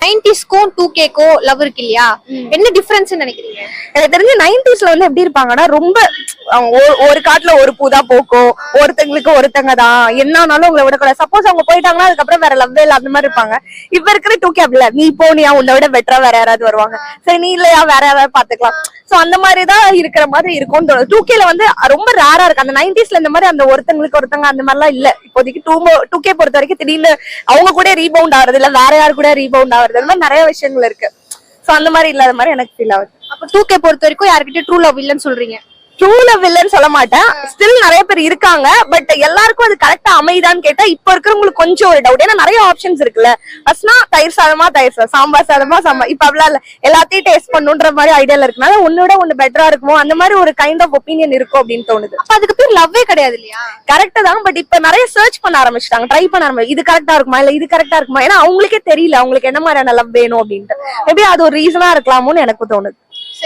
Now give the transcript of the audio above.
நைன்டிஸ்க்கும் two கேக்கும் love இருக்கு இல்லையா? என்ன டிஃபரன்ஸ் நினைக்கிறீங்க? எனக்கு தெரிஞ்சு நைன்டிஸ்ல வந்து எப்படி இருப்பாங்கன்னா ரொம்ப ஒரு- காட்டுல ஒரு பூ தான் போக்கும். ஒருத்தங்களுக்கு ஒருத்தங்க தான். என்னன்னாலும் உங்களை விடக்கூடாது. சப்போஸ் அவங்க போயிட்டாங்கன்னா அதுக்கப்புறம் வேற லவ்வே இல்ல அந்த மாதிரி இருப்பாங்க. இப்ப இருக்கிற டூ கேப் இல்ல. நீ போனியா உன்னை விட பெட்டரா வேற யாராவது வருவாங்க. சரி நீ இல்லையா வேற யாராவது பாத்துக்கலாம் சோ அந்த மாதிரி தான் இருக்கிற மாதிரி இருக்கும்னு டூ கேல வந்து ரொம்ப ரேரா இருக்கு. அந்த நைன்டிஸ்ல இந்த மாதிரி அந்த ஒருத்தங்களுக்கு ஒருத்தங்க அந்த மாதிரிலாம் இல்ல. இப்போதைக்கு டூ டூ கே பொறுத்த வரைக்கும் திடீர்னு அவங்க கூட ரீபவுண்ட் ஆகுறது இல்ல வேற யாரு கூட ரீபவுண்ட் ஆகுறது அந்த மாதிரி நிறைய விஷயங்கள் இருக்கு. சோ அந்த மாதிரி இல்லாத மாதிரி எனக்கு ஃபீல் ஆகுது. அப்ப டூ கே பொறுத்த வரைக்கும் யார்கிட்ட ட்ரூ லவ் இல்லைன்னு சொல்றீங்க? ட்ரூல வில்லன்னு சொல்ல மாட்டேன். ஸ்டில் நிறைய பேர் இருக்காங்க பட் எல்லாருக்கும் அது கரெக்டா அமைதான்னு கேட்டா இப்ப இருக்கிறவங்களுக்கு கொஞ்சம் ஒரு டவுட் ஏன்னா நிறைய ஆப்ஷன்ஸ் இருக்குல்ல. ஃபர்ஸ்ட்னா தயிர் சாதமா தயிர் சாதம். சாம்பார் சாதமா சாம்பார். இப்ப அப்படிலாம் இல்ல. எல்லாத்தையும் டேஸ்ட் பண்ணுன்ற மாதிரி ஐடியால இருக்கனால ஒன்னோட ஒண்ணு பெட்டரா இருக்குமோ அந்த மாதிரி ஒரு கைண்ட் ஆஃப் ஒப்பீனியன் இருக்கும் அப்படின்னு தோணுது. அப்ப அதுக்கு பேர் லவ்வே கிடையாது இல்லையா? கரெக்ட் தான் பட் இப்ப நிறைய சர்ச் பண்ண ஆரம்பிச்சிட்டாங்க. ட்ரை பண்ண ஆரம்பி இது கரெக்டா இருக்குமா இல்ல இது கரெக்டா இருக்குமா? ஏன்னா அவங்களுக்கே தெரியல அவங்களுக்கு என்ன மாதிரியான லவ் வேணும் அப்படின்ட்டு. மேபி அது ஒரு ரீசனா இருக்கலாமோன்னு எனக்கு தோணுது.